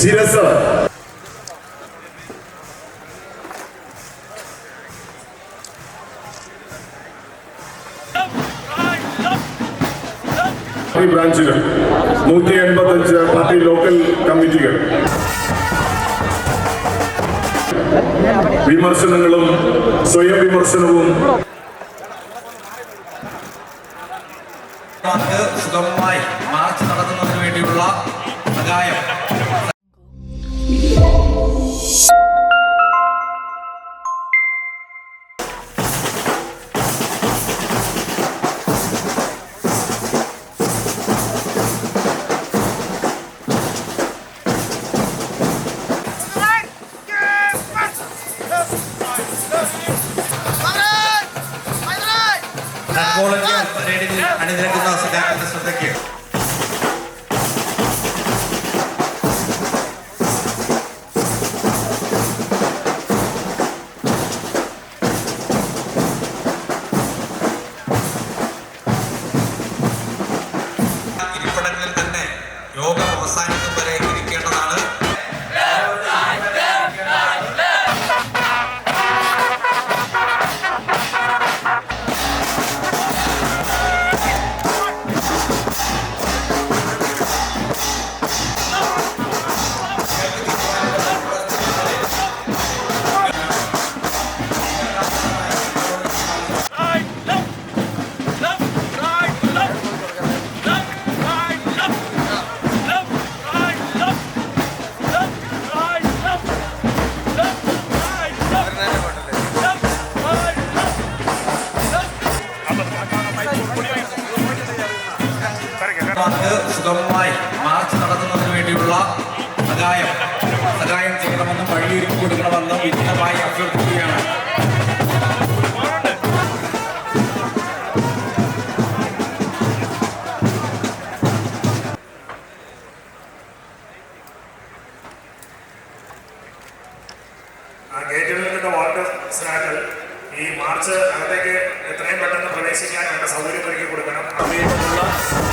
ശിരസ്. ബ്രാഞ്ചുകൾ നൂറ്റി എൺപത്തഞ്ച് പാർട്ടി ലോക്കൽ കമ്മിറ്റികൾ. വിമർശനങ്ങളും സ്വയം വിമർശനവും. സുഗമമായി മാർച്ച് നടത്തുന്നതിന് വേണ്ടിയുള്ള സഹായം റെഡ് വോളണ്ടിയർ പരേഡിൽ അണിനിരക്കുന്ന സഖാക്കളുടെ ശ്രദ്ധയ്ക്ക് സുഗമമായി മാർച്ച് നടത്തുന്നതിന് വേണ്ടിയുള്ള സഹായം. സഹായം ചെയ്യണമെന്നും വഴിയൊരുക്കി കൊടുക്കണമെന്നും വിനീതമായി അഭ്യർത്ഥിക്കുകയാണ്. ഈ മാർച്ച് അകത്തേക്ക് എത്രയും പെട്ടെന്ന് പ്രവേശിക്കാൻ വേണ്ട സൗകര്യം ഒരുക്കി കൊടുക്കണം.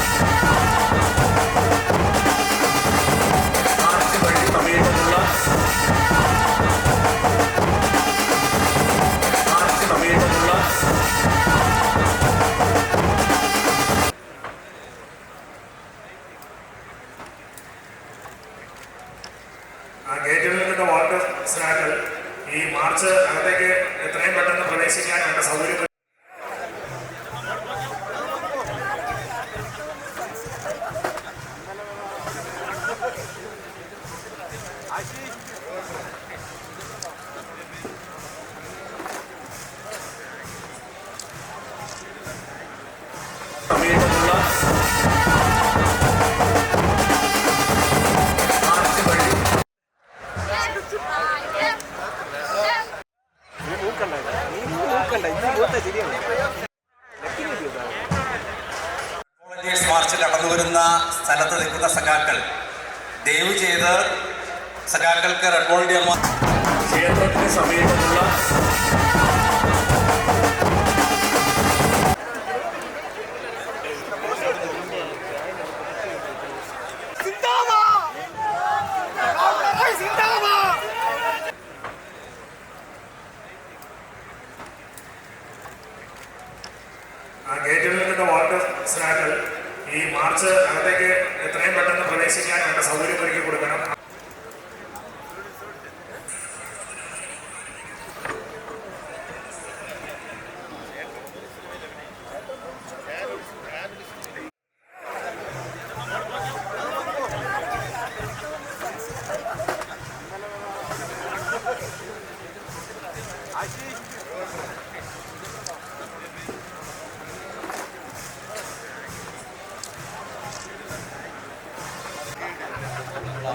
ഈ മാർച്ച് അകത്തേക്ക് എത്രയും പെട്ടെന്ന് പ്രവേശിക്കാൻ വേണ്ട സൗകര്യം വോളണ്ടിയേഴ്സ് മാർച്ച് കടന്നു വരുന്ന സ്ഥലത്ത് നിൽക്കുന്ന സഖാക്കൾ ദയവ് ചെയ്ത് സഖാക്കൾക്ക് റെഡ് വോളണ്ടിയർമാർ ക്ഷേത്രത്തിന് സമീപമുള്ള ഈ മാർച്ച് അകത്തേക്ക് എത്രയും പെട്ടെന്ന് പ്രവേശിക്കാൻ വേണ്ട സൗകര്യം ഒരുക്കി കൊടുക്കണം.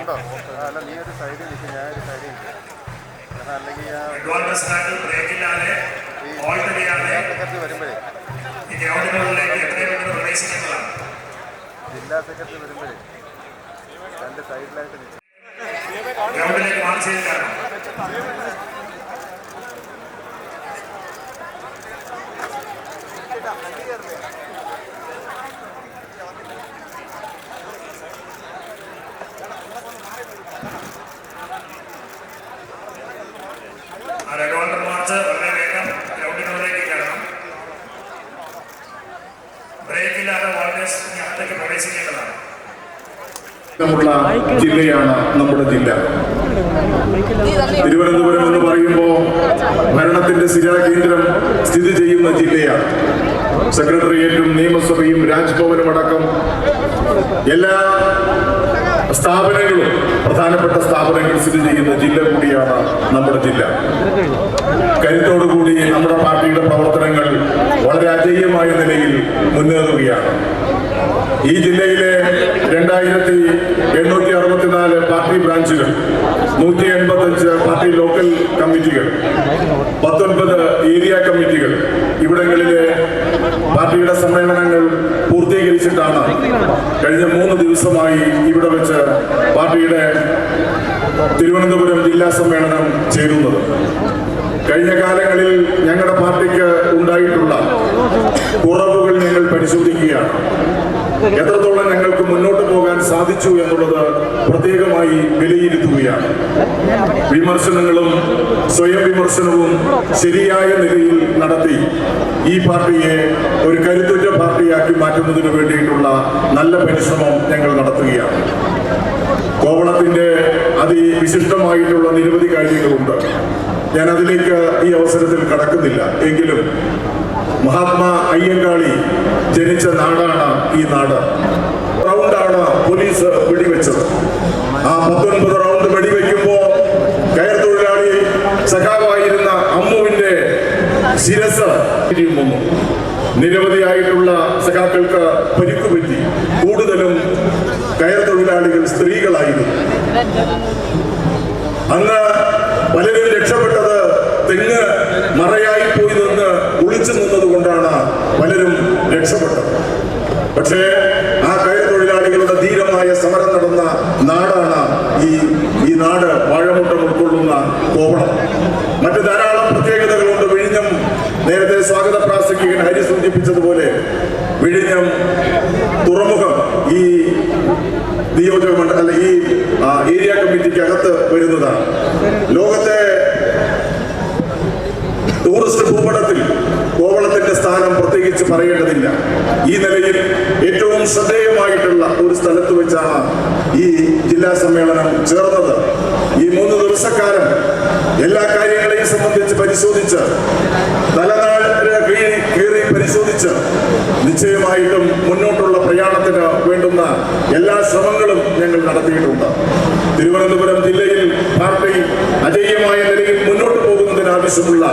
ഉണ്ടോ അല്ല നീ ഒരു സൈഡിൽ നിൽക്കും ഞാൻ ഒരു സൈഡിൽ നിൽക്കും കാരണം അല്ലെങ്കിൽ സെക്രട്ടറി വരുമ്പോഴേ. ജില്ലാ സെക്രട്ടറി വരുമ്പോഴേ രണ്ട് സൈഡിലായിട്ട് നിൽക്കും ജില്ലയാണ് നമ്മുടെ ജില്ല. തിരുവനന്തപുരം എന്ന് പറയുമ്പോൾ ഭരണത്തിന്റെ സ്ഥിരാകേന്ദ്രം സ്ഥിതി ചെയ്യുന്ന ജില്ലയാണ്. സെക്രട്ടേറിയറ്റും നിയമസഭയും രാജ്ഭവനും അടക്കം എല്ലാ സ്ഥാപനങ്ങളും പ്രധാനപ്പെട്ട സ്ഥാപനങ്ങൾ സ്ഥിതി ചെയ്യുന്ന ജില്ല കൂടിയാണ് നമ്മുടെ ജില്ല. കരുത്തോടുകൂടി നമ്മുടെ പാർട്ടിയുടെ പ്രവർത്തനങ്ങൾ വളരെ അജയ്യമായ നിലയിൽ മുന്നേറുകയാണ്. ഈ ജില്ലയിലെ രണ്ടായിരത്തി എണ്ണൂറ്റി അറുപത്തിനാല് പാർട്ടി ബ്രാഞ്ചുകൾ നൂറ്റി എൺപത്തഞ്ച് പാർട്ടി ലോക്കൽ കമ്മിറ്റികൾ പത്തൊൻപത് ഏരിയ കമ്മിറ്റികൾ ഇവിടങ്ങളിലെ പാർട്ടിയുടെ സമ്മേളനങ്ങൾ പൂർത്തീകരിച്ചിട്ടാണ് കഴിഞ്ഞ മൂന്ന് ദിവസമായി ഇവിടെ വെച്ച് പാർട്ടിയുടെ തിരുവനന്തപുരം ജില്ലാ സമ്മേളനം ചേരുന്നത്. കഴിഞ്ഞ കാലങ്ങളിൽ ഞങ്ങളുടെ പാർട്ടിക്ക് ഉണ്ടായിട്ടുള്ള കുറവുകൾ ഞങ്ങൾ പരിശോധിക്കുകയാണ്. എത്രത്തോളം ഞങ്ങൾക്ക് മുന്നോട്ട് സാധിച്ചു എന്നുള്ളത് പ്രത്യേകമായി വിലയിരുത്തുകയാണ്. വിമർശനങ്ങളും സ്വയം വിമർശനവും ശരിയായ നിലയിൽ നടത്തി ഈ പാർട്ടിയെ ഒരു കരുത്തുറ്റ പാർട്ടിയാക്കി മാറ്റുന്നതിന് വേണ്ടിയിട്ടുള്ള നല്ല പരിശ്രമം ഞങ്ങൾ നടത്തുകയാണ്. കോവളത്തിന്റെ അതിവിശിഷ്ടമായിട്ടുള്ള നിരവധി കാര്യങ്ങളുണ്ട്. ഞാൻ അതിലേക്ക് ഈ അവസരത്തിൽ കടക്കുന്നില്ല. എങ്കിലും മഹാത്മാ അയ്യങ്കാളി ജനിച്ച നാടാണ് ഈ നാട്. പോലീസ് വെടിവെച്ചത്. ആ പത്തൊൻപത് റൗണ്ട് വെടിവെക്കുമ്പോ കയർ തൊഴിലാളി സഖാവായിരുന്ന അമ്മുവിന്റെ ശിരസ്. വന്നു നിരവധിയായിട്ടുള്ള സഖാക്കൾക്ക് പരിക്കുപറ്റി. കൂടുതലും കയർ തൊഴിലാളികൾ സ്ത്രീകളായിരുന്നു. അന്ന് കോവളം മറ്റു ധാരാളം പ്രത്യേകതകളുണ്ട്. വിഴിഞ്ഞം നേരത്തെ സ്വാഗത പ്രാസംഗികൻ ഹരി സൂചിപ്പിച്ചതുപോലെ വിഴിഞ്ഞം തുറമുഖം ഈ നിയോജക മണ്ഡലം അല്ല ഈ ഏരിയ കമ്മിറ്റിക്ക് അകത്ത് വരുന്നതാണ്. ലോകത്തെ ടൂറിസ്റ്റ് ഭൂപടത്തിൽ കോവളത്തിന്റെ സ്ഥാനം പ്രത്യേകിച്ച് പറയേണ്ടതില്ല. ഈ നിലയിൽ ഏറ്റവും ശ്രദ്ധേയമായിട്ടുള്ള ഒരു സ്ഥലത്ത് വെച്ചാണ് ഈ ജില്ലാ സമ്മേളനം ചേർന്നത്. ഈ മൂന്ന് ദിവസക്കാലം എല്ലാ കാര്യങ്ങളെയും സംബന്ധിച്ച് പരിശോധിച്ച് കീറി പരിശോധിച്ച് നിശ്ചയമായിട്ടും മുന്നോട്ടുള്ള പ്രയാണത്തിന് വേണ്ടുന്ന എല്ലാ ശ്രമങ്ങളും ഞങ്ങൾ നടത്തിയിട്ടുണ്ട്. തിരുവനന്തപുരം ജില്ലയിൽ പാർട്ടി അജയ്യമായ നിലയിൽ മുന്നോട്ട് പോകുന്നതിന് ആവശ്യമുള്ള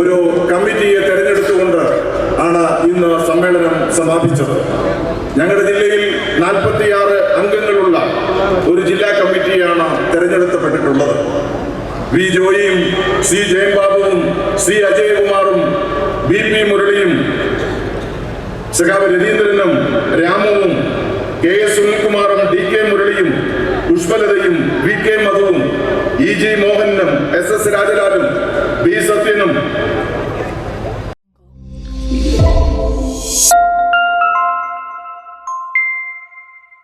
ഒരു കമ്മിറ്റിയെ തെരഞ്ഞെടുത്തുകൊണ്ട് ആണ് ഇന്ന് സമ്മേളനം സമാപിച്ചത്. ഞങ്ങളുടെ ജില്ലയിൽ നാൽപ്പത്തിയാറ് അംഗങ്ങളുള്ള ഒരു ജില്ലാ കമ്മിറ്റിയാണ് തെരഞ്ഞെടുക്കപ്പെട്ടിട്ടുള്ളത്. വി ജോയിയും സി ജയംബാബുവും സി അജയകുമാറും ബി പി മുരളിയും സഖാവ് രവീന്ദ്രനും രാമുവും കെ എസ് സുനിൽകുമാറും ഡി കെ മുരളിയും പുഷ്പലതയും വി കെ മധുവും ഇ ജി മോഹനും എസ് എസ് രാജലാലും ബി സത്യനും